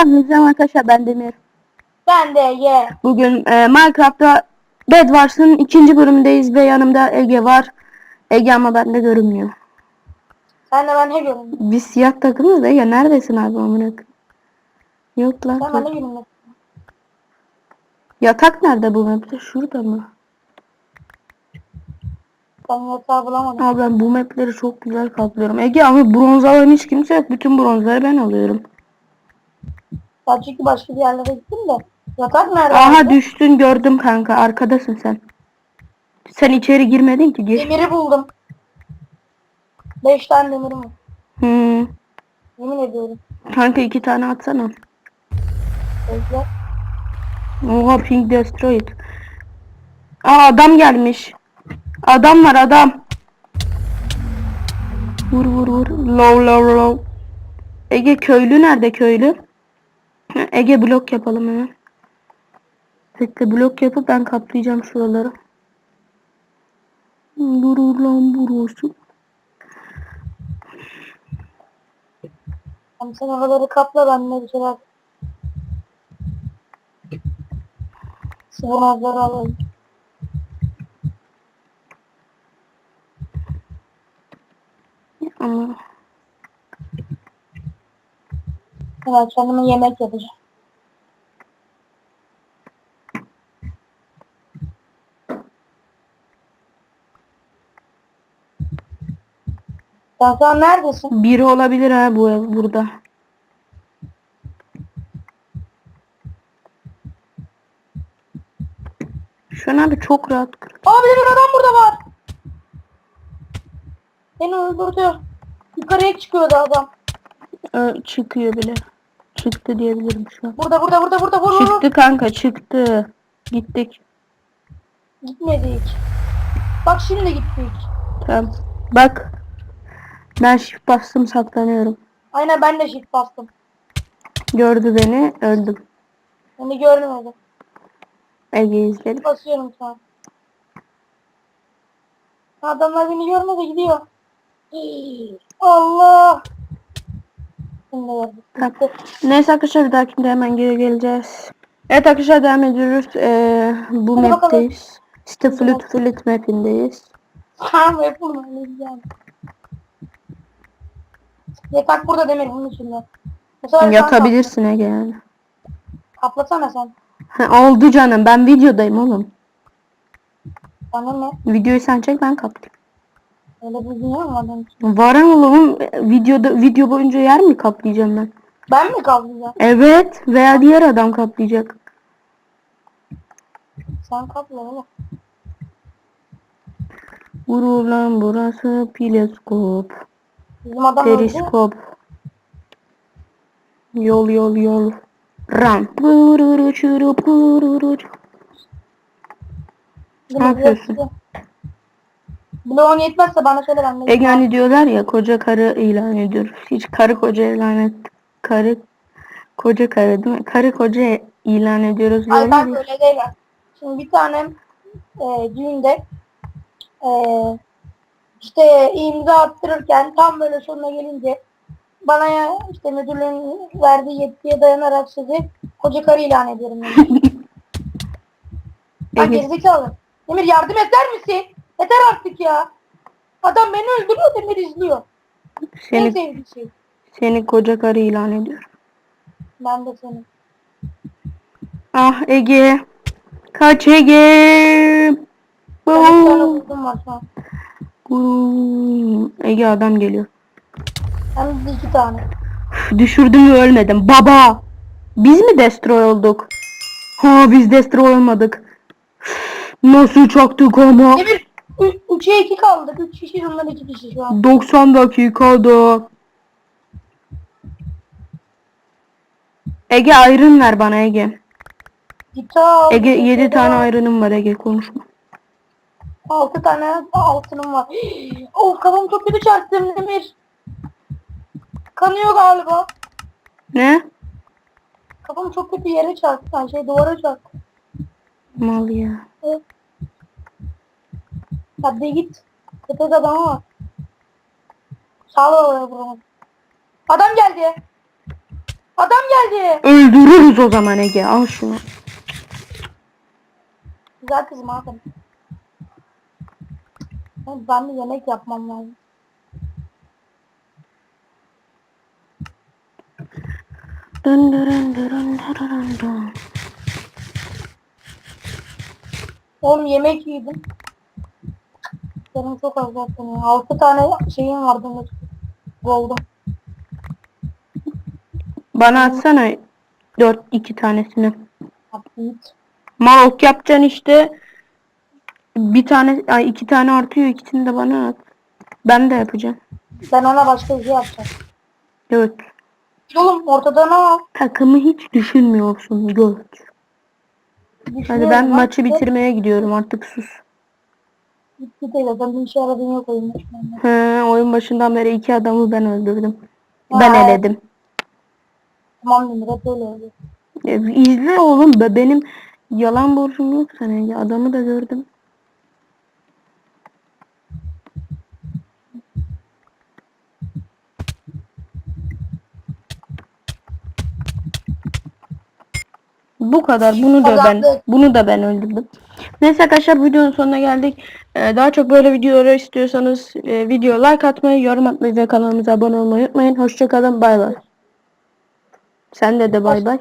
Hepinize arkadaşlar ben Demir. Ben de ye. Bugün e, Minecraft'ta Bed Wars'ın ikinci bölümündeyiz ve yanımda Ege var. Ege ama bende görünmüyor. Sen de ben ne göründüm? Biz siyah takımız Ege neredesin abi amına? Yok lan. Ben ne göründüm? Yatak nerede bu map'te? Şurada mı? Ben yatağı bulamadım. Abi ben bu map'leri çok güzel kaplıyorum. Ege ama bronz alan hiç kimse yok. Bütün bronzları ben alıyorum. Ben çünkü başka bir yerlere gittim de. Yatak nerede? Aha düştün gördüm kanka. Arkadasın sen. Sen içeri girmedin ki. Gir. Demiri buldum. Beş tane demirim var. Hmm. Yemin ediyorum. Kanka iki tane atsana. Bekle. Oha ping destroyed. Aa adam gelmiş. Adam var adam. Vur vur vur. Low low low. Ege köylü nerede köylü? Ege blok yapalım hemen. Bekle blok yapıp ben kaplayacağım şuraları. Durur lan burası. Tamam sen oraları kapla ben de bir şeyler. Alayım. Ama Evet kendime yemek yapacağım. Sen şu an neredesin? biri olabilir ha bu ev burada. Şu an abi çok rahat. Aa bir adam burada var. Beni öldürdü. Yukarıya çıkıyordu adam. Ö, çıkıyor bile. Çıktı diyebilirim şu an. Burada burada burada burada vur vur vur. Çıktı kanka çıktı. Gittik. Gitmedik. Bak şimdi gittik. Tamam. Bak. Ben shift bastım saklanıyorum. Aynen ben de shift bastım. Gördü beni öldüm. Beni görmedi. Ege izledi. Basıyorum şu an. Adamlar beni görmedi gidiyor. Allah. Tamam. Neyse arkadaşlar bir dahakinde hemen geri geleceğiz. Evet arkadaşlar devam ediyoruz. Ee, bu Hadi map'teyiz. İşte Flute Flute map'indeyiz. Tamam yapalım öyle güzel. Yatak burada demir bunun içinde. Sen Yatabilirsin Ege yani. kap- Kaplasana sen. Ha, oldu canım ben videodayım oğlum. Bana ne? Videoyu sen çek ben kaptım. Öyle bir mı var benim için? Var oğlum videoda video boyunca yer mi kaplayacağım ben? Ben mi kaplayacağım? Evet veya diğer adam kaplayacak. Sen kapla oğlum. Vurur lan burası pileskop. Bizim adam öldü. Periskop. Yol yol yol. Ram. Ne yapıyorsun? Öldü. Bloğun yetmezse bana söyle ben de. Hani diyorlar ya koca karı ilan ediyoruz. Hiç karı koca ilan et. Karı koca karı değil mi? Karı koca ilan ediyoruz Ay ben öyle değil. Şimdi bir tane e, düğünde e, işte imza attırırken tam böyle sonuna gelince bana ya işte müdürlüğün verdiği yetkiye dayanarak sizi koca karı ilan ediyorum. demiş. Ben gerizekalı. Demir yardım eder misin? Yeter artık ya. Adam beni öldürüyor Demir izliyor. En seni, sevdiği şey. seni koca karı ilan ediyorum. Ben de seni. Ah Ege. Kaç Ege. Oo. Ege adam geliyor. Hem de iki tane. Üf, Düşürdüm ve ölmedim. Baba. Biz mi destroy olduk? Ha biz destroy olmadık. Üf, Nasıl çaktık ama? Demir 3'e 2 kaldık. 3 kişi bunlar 2 kişi şu an. 90 dakikada. Ege ayrın ver bana Ege. Gitar. aldım, Ege 7 gitar tane ayrınım var Ege konuşma. 6 tane altınım var. Oh kafam çok kötü çarptım Demir. Kanıyor galiba. Ne? Kafam çok kötü yere çarptı. Şey duvara çarptı. Mal ya. Evet. Hadi git. Köpek adamı var. Sağ ol oraya. Adam geldi. Adam geldi. Öldürürüz o zaman Ege. Al şunu. Güzel kızım aferin. Ben- bir yemek yapmam lazım. Dın dırın dırın dırın dın. Oğlum yemek yedim. Canım çok az zaten ya. 6 tane şeyim vardı. Gold'um. Bana atsana 4 iki tanesini. Upbeat. Mal ok yapacaksın işte. Bir tane ay iki tane artıyor ikisini de bana at. Ben de yapacağım. Ben ona başka bir şey yapacağım. Evet. Oğlum ortada ne var? Takımı hiç düşünmüyorsun göt. Hadi ben maçı bitirmeye gidiyorum artık sus. Bitti değil. Zaten bir işe yaradığın yok oyunda şu anda. He, oyun başından beri iki adamı ben öldürdüm. Ben Ha, eledim. Tamam Demir hep öyle oluyor. E, İzle oğlum be benim yalan borcum yok sana ya. Adamı da gördüm. Bu kadar. Bunu da ben bunu da ben öldürdüm. Neyse arkadaşlar videonun sonuna geldik. Ee, daha çok böyle videoları istiyorsanız e, video like atmayı, yorum atmayı ve kanalımıza abone olmayı unutmayın. Hoşçakalın. Bay bay. Sen de de bay bay.